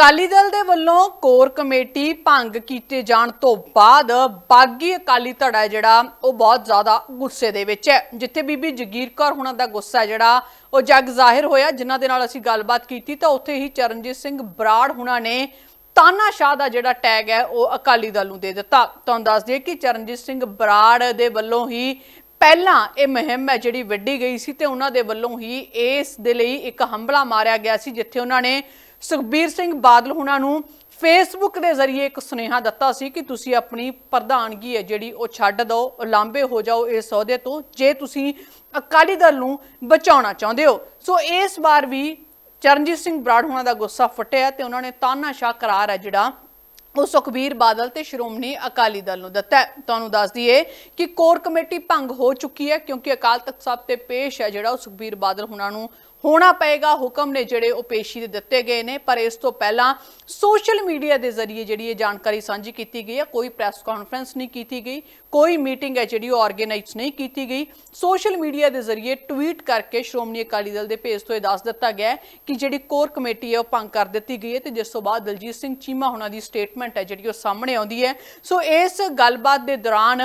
ਅਕਾਲੀ ਦਲ ਦੇ ਵੱਲੋਂ core committee ਭੰਗ ਕੀਤੇ ਜਾਣ ਤੋਂ ਬਾਅਦ ਬਾਗੀ ਅਕਾਲੀ ਧੜਾ ਜਿਹੜਾ, ਉਹ ਬਹੁਤ ਜ਼ਿਆਦਾ ਗੁੱਸੇ ਦੇ ਵਿੱਚ ਹੈ। ਜਿੱਥੇ ਬੀਬੀ ਜਗੀਰ ਕੌਰ ਹੁਣਾਂ ਦਾ ਗੁੱਸਾ ਹੈ ਜਿਹੜਾ, ਉਹ ਜਗ ਜ਼ਾਹਿਰ ਹੋਇਆ। ਜਿਨ੍ਹਾਂ ਦੇ ਨਾਲ ਅਸੀਂ ਗੱਲਬਾਤ ਕੀਤੀ, ਤਾਂ ਉੱਥੇ ਹੀ ਚਰਨਜੀਤ ਸਿੰਘ ਬਰਾੜ ਹੁਣਾਂ ਨੇ ਤਾਨਾਸ਼ਾਹ ਦਾ ਜਿਹੜਾ ਟੈਗ ਹੈ, ਉਹ ਅਕਾਲੀ ਦਲ ਨੂੰ ਦੇ ਦਿੱਤਾ। ਤੁਹਾਨੂੰ ਦੱਸ ਦਈਏ ਕਿ ਚਰਨਜੀਤ ਸਿੰਘ ਬਰਾੜ ਦੇ ਵੱਲੋਂ ਹੀ ਪਹਿਲਾਂ ਇਹ ਮੁਹਿੰਮ ਹੈ ਜਿਹੜੀ ਵੱਢੀ ਗਈ ਸੀ ਤੇ ਉਹਨਾਂ ਦੇ ਵੱਲੋਂ ਹੀ ਇਸ ਦੇ ਲਈ ਇੱਕ ਹੰਬਲਾ ਮਾਰਿਆ ਗਿਆ ਸੀ, ਜਿੱਥੇ ਉਹਨਾਂ ਨੇ ਸੁਖਬੀਰ ਸਿੰਘ ਬਾਦਲ ਹੁਣਾਂ ਨੂੰ ਫੇਸਬੁੱਕ ਦੇ ਜ਼ਰੀਏ ਇੱਕ ਸੁਨੇਹਾ ਦਿੱਤਾ ਸੀ ਕਿ ਤੁਸੀਂ ਆਪਣੀ ਪ੍ਰਧਾਨਗੀ ਹੈ ਜਿਹੜੀ ਉਹ ਛੱਡ ਦਿਓ ਲਾਂਬੇ ਹੋ ਜਾਓ ਇਸ ਅਹੁਦੇ ਤੋਂ, ਜੇ ਤੁਸੀਂ ਅਕਾਲੀ ਦਲ ਨੂੰ ਬਚਾਉਣਾ ਚਾਹੁੰਦੇ ਹੋ। ਸੋ ਇਸ ਵਾਰ ਵੀ ਚਰਨਜੀਤ ਸਿੰਘ ਬਰਾੜ ਹੁਣਾਂ ਦਾ ਗੁੱਸਾ ਫਟਿਆ ਤੇ ਉਹਨਾਂ ਨੇ ਤਾਨਾਸ਼ਾਹ ਕਰਾਰ ਹੈ ਜਿਹੜਾ ਉਹ ਸੁਖਬੀਰ ਬਾਦਲ ਤੇ ਸ਼੍ਰੋਮਣੀ ਅਕਾਲੀ ਦਲ ਨੂੰ ਦਿੱਤਾ ਤੁਹਾਨੂੰ ਦੱਸ ਦਈਏ ਕਿ ਕੋਰ ਕਮੇਟੀ ਭੰਗ ਹੋ ਚੁੱਕੀ ਹੈ ਕਿਉਂਕਿ ਅਕਾਲ ਤਖਤ ਸਾਹਿਬ ਤੇ ਪੇਸ਼ ਹੈ ਜਿਹੜਾ ਉਹ ਸੁਖਬੀਰ ਬਾਦਲ ਹੁਣਾਂ ਨੂੰ ਹੋਣਾ ਪਏਗਾ, ਹੁਕਮ ਨੇ ਜਿਹੜੇ ਉਹ ਪੇਸ਼ੀ ਦੇ ਦਿੱਤੇ ਗਏ ਨੇ। ਪਰ ਇਸ ਤੋਂ ਪਹਿਲਾਂ ਸੋਸ਼ਲ ਮੀਡੀਆ ਦੇ ਜ਼ਰੀਏ ਜਿਹੜੀ ਇਹ ਜਾਣਕਾਰੀ ਸਾਂਝੀ ਕੀਤੀ ਗਈ ਹੈ, ਕੋਈ ਪ੍ਰੈਸ ਕਾਨਫਰੰਸ ਨਹੀਂ ਕੀਤੀ ਗਈ, ਕੋਈ ਮੀਟਿੰਗ ਹੈ ਜਿਹੜੀ ਉਹ ਆਰਗੇਨਾਈਜ਼ ਨਹੀਂ ਕੀਤੀ ਗਈ। ਸੋਸ਼ਲ ਮੀਡੀਆ ਦੇ ਜ਼ਰੀਏ ਟਵੀਟ ਕਰਕੇ ਸ਼੍ਰੋਮਣੀ ਅਕਾਲੀ ਦਲ ਦੇ ਪੇਜ ਤੋਂ ਇਹ ਦੱਸ ਦਿੱਤਾ ਗਿਆ ਕਿ ਜਿਹੜੀ ਕੋਰ ਕਮੇਟੀ ਹੈ ਉਹ ਭੰਗ ਕਰ ਦਿੱਤੀ ਗਈ ਹੈ ਤੇ ਜਿਸ ਤੋਂ ਬਾਅਦ ਦਲਜੀਤ ਸਿੰਘ ਚੀਮਾ ਹੁਣਾਂ ਦੀ ਸਟੇਟਮੈਂਟ ਹੈ ਜਿਹੜੀ ਉਹ ਸਾਹਮਣੇ ਆਉਂਦੀ ਹੈ। ਸੋ ਇਸ ਗੱਲਬਾਤ ਦੇ ਦੌਰਾਨ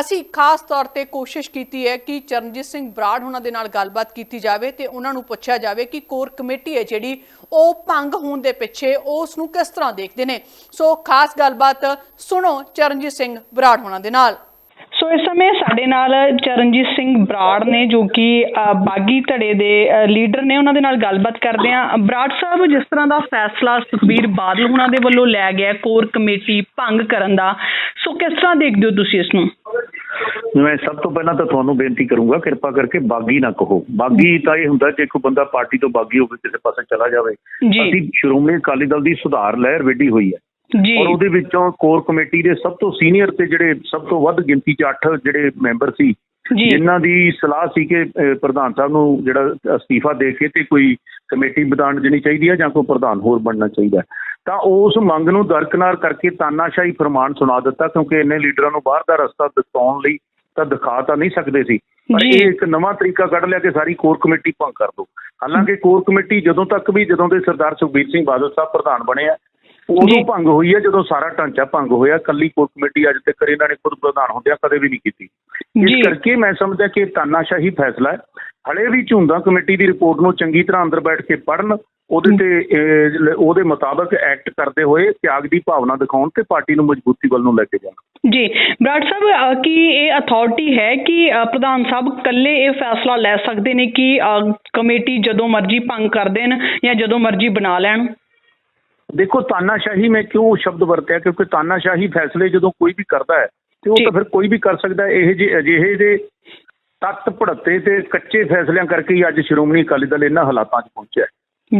ਅਸੀਂ ਖਾਸ ਤੌਰ ਤੇ ਕੋਸ਼ਿਸ਼ ਕੀਤੀ ਹੈ ਕਿ ਚਰਨਜੀਤ ਸਿੰਘ ਬਰਾੜ ਹੁਣਾਂ ਦੇ ਨਾਲ ਗੱਲਬਾਤ ਕੀਤੀ ਜਾਵੇ ਤੇ ਉਹਨਾਂ ਨੂੰ ਪੁੱਛਿਆ ਜਾਵੇ ਕਿ ਕੋਰ ਕਮੇਟੀ ਹੈ ਜਿਹੜੀ ਉਹ ਭੰਗ ਹੋਣ ਦੇ ਪਿੱਛੇ ਉਸ ਨੂੰ ਕਿਸ ਤਰ੍ਹਾਂ ਦੇਖਦੇ ਨੇ। ਸੋ ਖਾਸ ਗੱਲਬਾਤ ਸੁਣੋ ਚਰਨਜੀਤ ਸਿੰਘ ਬਰਾੜ ਹੁਣਾਂ ਦੇ ਨਾਲ। ਸੋ ਇਸ ਸਮੇਂ ਸਾਡੇ ਨਾਲ ਚਰਨਜੀਤ ਸਿੰਘ ਬਰਾੜ ਨੇ ਜੋ ਕਿ ਬਾਗੀ ਧੜੇ ਦੇ ਲੀਡਰ ਨੇ ਉਹਨਾਂ ਦੇ ਨਾਲ ਗੱਲਬਾਤ ਕਰਦੇ ਆ ਬਰਾੜ ਸਾਹਿਬ ਜਿਸ ਤਰ੍ਹਾਂ ਦਾ ਫੈਸਲਾ ਸੁਖਬੀਰ ਬਾਦਲ ਉਹਨਾਂ ਦੇ ਵੱਲੋਂ ਲਿਆ ਗਿਆ ਕੋਰ ਕਮੇਟੀ ਭੰਗ ਕਰਨ ਦਾ ਸੋ ਕਿਸ ਤਰ੍ਹਾਂ ਦੇਖਦੇ ਹੋ ਤੁਸੀਂ ਇਸ ਨੂੰ? ਮੈਂ ਸਭ ਤੋਂ ਪਹਿਲਾਂ ਤਾਂ ਤੁਹਾਨੂੰ ਬੇਨਤੀ ਕਰੂੰਗਾ ਕਿਰਪਾ ਕਰਕੇ ਬਾਗੀ ਨਾ ਕਹੋ। ਬਾਗੀ ਤਾਂ ਇਹ ਹੁੰਦਾ ਜੇ ਕੋਈ ਬੰਦਾ ਪਾਰਟੀ ਤੋਂ ਬਾਗੀ ਹੋ ਕੇ ਕਿਸੇ ਪਾਸੇ ਚਲਾ ਜਾਵੇ ਅਸੀਂ ਸ਼੍ਰੋਮਣੀ ਅਕਾਲੀ ਦਲ ਦੀ ਸੁਧਾਰ ਲਹਿਰ ਵਿੱਢੀ ਹੋਈ ਹੈ। ਜੀ ਔਰ ਉਹਦੇ ਵਿੱਚੋਂ ਕੋਰ ਕਮੇਟੀ ਦੇ ਸਭ ਤੋਂ ਸੀਨੀਅਰ ਤੇ ਜਿਹੜੇ ਸਭ ਤੋਂ ਵੱਧ ਗਿਣਤੀ 'ਚ 8 ਜਿਹੜੇ ਮੈਂਬਰ ਸੀ ਜਿਨ੍ਹਾਂ ਦੀ ਸਲਾਹ ਸੀ ਕਿ ਪ੍ਰਧਾਨ ਸਾਹਿਬ ਨੂੰ ਜਿਹੜਾ ਅਸਤੀਫਾ ਦੇ ਕੇ ਤੇ ਕੋਈ ਕਮੇਟੀ ਬਦਲਣ ਦੇਣੀ ਚਾਹੀਦੀ ਹੈ ਜਾਂ ਕੋਈ ਪ੍ਰਧਾਨ ਹੋਰ ਬਣਨਾ ਚਾਹੀਦਾ। ਤਾਂ ਉਸ ਮੰਗ ਨੂੰ ਦਰਕਨਾਰ ਕਰਕੇ ਤਾਨਾਸ਼ਾਹੀ ਫਰਮਾਨ ਸੁਣਾ ਦਿੱਤਾ ਕਿਉਂਕਿ ਇੰਨੇ ਲੀਡਰਾਂ ਨੂੰ ਬਾਹਰ ਦਾ ਰਸਤਾ ਦਿਖਾਉਣ ਲਈ ਤਾਂ ਦਿਖਾ ਤਾਂ ਨਹੀਂ ਸਕਦੇ ਸੀ ਪਰ। ਇਹ ਇੱਕ ਨਵਾਂ ਤਰੀਕਾ ਕੱਢ ਲਿਆ ਕਿ ਸਾਰੀ ਕੋਰ ਕਮੇਟੀ ਭੰਗ ਕਰ ਦੋ ਹਾਲਾਂਕਿ ਕੋਰ ਕਮੇਟੀ ਜਦੋਂ ਤੱਕ ਵੀ ਜਦੋਂ ਦੇ ਸਰਦਾਰ ਸੁਖਬੀਰ ਸਿੰਘ ਬਾਦਲ ਸਾਹਿਬ ਪ੍ਰਧਾਨ ਬਣੇ ਆ। ਉਦੋਂ ਭੰਗ ਹੋਈ ਹੈ ਜਦੋਂ ਸਾਰਾ ਢਾਂਚਾ ਭੰਗ ਹੋਇਆ। ਕੱਲੀ ਕੋਰ ਕਮੇਟੀ ਅੱਜ ਤੱਕ ਇਹਨਾਂ ਨੇ ਖੁਦ ਪ੍ਰਧਾਨ ਹੁੰਦਿਆਂ ਕਦੇ ਵੀ ਨਹੀਂ ਕੀਤੀ। ਇਸ ਕਰਕੇ ਮੈਂ ਸਮਝਦਾ ਕਿ ਤਾਨਾਸ਼ਾਹੀ ਫੈਸਲਾ ਹੈ। ਹਲੇ ਵੀ ਝੁੰਦਾ ਕਮੇਟੀ ਦੀ ਰਿਪੋਰਟ ਨੂੰ ਚੰਗੀ ਤਰ੍ਹਾਂ ਅੰਦਰ ਬੈਠ ਕੇ ਪੜਨ ਉਹਦੇ ਤੇ ਉਹਦੇ ਮੁਤਾਬਕ ਐਕਟ ਕਰਦੇ ਹੋਏ ਤਿਆਗ ਦੀ ਭਾਵਨਾ ਦਿਖਾਉਣ ਤੇ ਪਾਰਟੀ ਨੂੰ ਮਜ਼ਬੂਤੀ ਵੱਲ ਨੂੰ ਲੈ ਕੇ ਜਾਣ। ਜੀ। ਬਰਾੜ ਸਾਹਿਬ ਕੀ ਇਹ ਅਥਾਰਟੀ ਹੈ ਕਿ ਪ੍ਰਧਾਨ ਸਾਹਿਬ ਇਕੱਲੇ ਇਹ ਫੈਸਲਾ ਲੈ ਸਕਦੇ ਨੇ ਕਿ ਕਮੇਟੀ ਜਦੋਂ ਮਰਜ਼ੀ ਭੰਗ ਕਰ ਦੇਣ ਜਾਂ ਜਦੋਂ ਮਰਜ਼ੀ ਬਣਾ ਲੈਣ? ਦੇਖੋ ਤਾਨਾਸ਼ਾਹੀ ਮੈਂ ਕਿਉਂ ਸ਼ਬਦ ਵਰਤਿਆ ਕਿਉਂਕਿ ਤਾਨਾਸ਼ਾਹੀ ਫੈਸਲੇ ਜਦੋਂ ਕੋਈ ਵੀ ਕਰਦਾ ਹੈ ਤੇ ਉਹ ਜੀ। ਤਾਂ ਫਿਰ ਕੋਈ ਵੀ ਕਰ ਸਕਦਾ ਇਹ ਜਿਹੇ ਅਜਿਹੇ ਦੇ ਤੱਤ ਭੜੱਤੇ ਤੇ ਕੱਚੇ ਫੈਸਲਿਆਂ ਕਰਕੇ ਹੀ ਅੱਜ ਸ਼੍ਰੋਮਣੀ ਅਕਾਲੀ ਦਲ ਇਹਨਾਂ ਹਾਲਾਤਾਂ 'ਚ ਪਹੁੰਚਿਆ।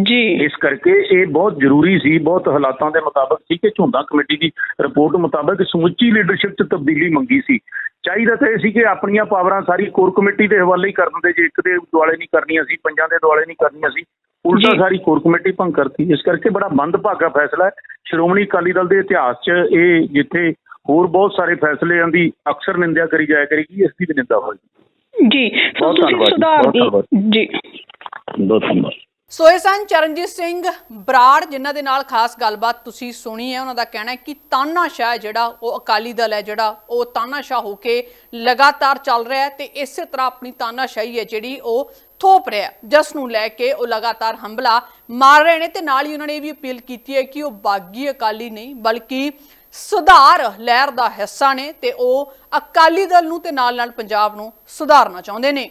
ਜੀ ਇਸ ਕਰਕੇ ਇਹ ਬਹੁਤ ਜ਼ਰੂਰੀ ਸੀ ਬਹੁਤ ਹਾਲਾਤਾਂ ਦੇ ਮੁਤਾਬਕ ਸੀ ਕਿ ਝੁੰਦਾ ਕਮੇਟੀ ਦੀ ਰਿਪੋਰਟ ਮੁਤਾਬਕ ਸਮੁੱਚੀ ਲੀਡਰਸ਼ਿਪ 'ਚ ਤਬਦੀਲੀ ਮੰਗੀ ਸੀ ਚਾਹੀਦਾ ਤਾਂ ਇਹ ਸੀ ਕਿ ਆਪਣੀਆਂ ਪਾਵਰਾਂ ਸਾਰੀ ਕੋਰ ਕਮੇਟੀ ਦੇ ਹਵਾਲੇ ਹੀ ਕਰ ਦਿੰਦੇ ਜੇ ਇੱਕ ਦੇ ਦੁਆਲੇ ਨਹੀਂ ਕਰਨੀਆਂ ਸੀ ਪੰਜਾਂ ਦੇ ਦੁਆਲੇ ਨਹੀਂ ਕਰਨੀਆਂ ਸੀ ਉਲਟਾ। ਸਾਰੀ ਕੋਰ ਕਮੇਟੀ ਭੰਗ ਕਰਤੀ। ਇਸ ਕਰਕੇ ਬੜਾ ਮੰਦਭਾਗਾ ਫੈਸਲਾ ਹੈ। ਸ਼੍ਰੋਮਣੀ ਅਕਾਲੀ ਦਲ ਦੇ ਇਤਿਹਾਸ 'ਚ ਇਹ ਜਿੱਥੇ ਹੋਰ ਬਹੁਤ ਸਾਰੇ ਫੈਸਲਿਆਂ ਦੀ ਅਕਸਰ ਨਿੰਦਿਆ ਕਰੀ ਜਾਇਆ ਕਰੇਗੀ ਇਸ ਦੀ ਵੀ ਨਿੰਦਾ ਹੋਏਗੀ। ਜੀ ਸੋ ਤੁਸੀਂ ਸੁਧਾਰ। ਜੀ। ਬਹੁਤ ਧੰਨਵਾਦ। ਸੋਏ ਸਨ ਚਰਨਜੀਤ ਸਿੰਘ ਬਰਾੜ ਜਿਨ੍ਹਾਂ ਦੇ ਨਾਲ ਖਾਸ ਗੱਲਬਾਤ ਤੁਸੀਂ ਸੁਣੀ ਹੈ। ਉਹਨਾਂ ਦਾ ਕਹਿਣਾ ਹੈ ਕਿ ਤਾਨਾਸ਼ਾਹ ਹੈ ਜਿਹੜਾ ਉਹ ਅਕਾਲੀ ਦਲ ਹੈ ਜਿਹੜਾ ਉਹ ਤਾਨਾਸ਼ਾਹ ਹੋ ਕੇ ਲਗਾਤਾਰ ਚੱਲ ਰਿਹਾ ਹੈ ਤੇ ਇਸੇ ਤਰ੍ਹਾਂ ਆਪਣੀ ਤਾਨਾਸ਼ਾਹੀ ਹੈ ਜਿਹੜੀ ਉਹ ਥੋਪ ਰਿਹਾ ਹੈ, ਜਿਸ ਨੂੰ ਲੈ ਕੇ ਉਹ ਲਗਾਤਾਰ ਹੰਬਲਾ ਮਾਰ ਰਹੇ ਨੇ ਤੇ ਨਾਲ ਹੀ ਉਹਨਾਂ ਨੇ ਇਹ ਵੀ ਅਪੀਲ ਕੀਤੀ ਹੈ ਕਿ ਉਹ ਬਾਗੀ ਅਕਾਲੀ ਨਹੀਂ ਬਲਕਿ ਸੁਧਾਰ ਲਹਿਰ ਦਾ ਹਿੱਸਾ ਨੇ ਤੇ ਉਹ ਅਕਾਲੀ ਦਲ ਨੂੰ ਤੇ ਨਾਲ ਨਾਲ ਪੰਜਾਬ ਨੂੰ ਸੁਧਾਰਨਾ ਚਾਹੁੰਦੇ ਨੇ।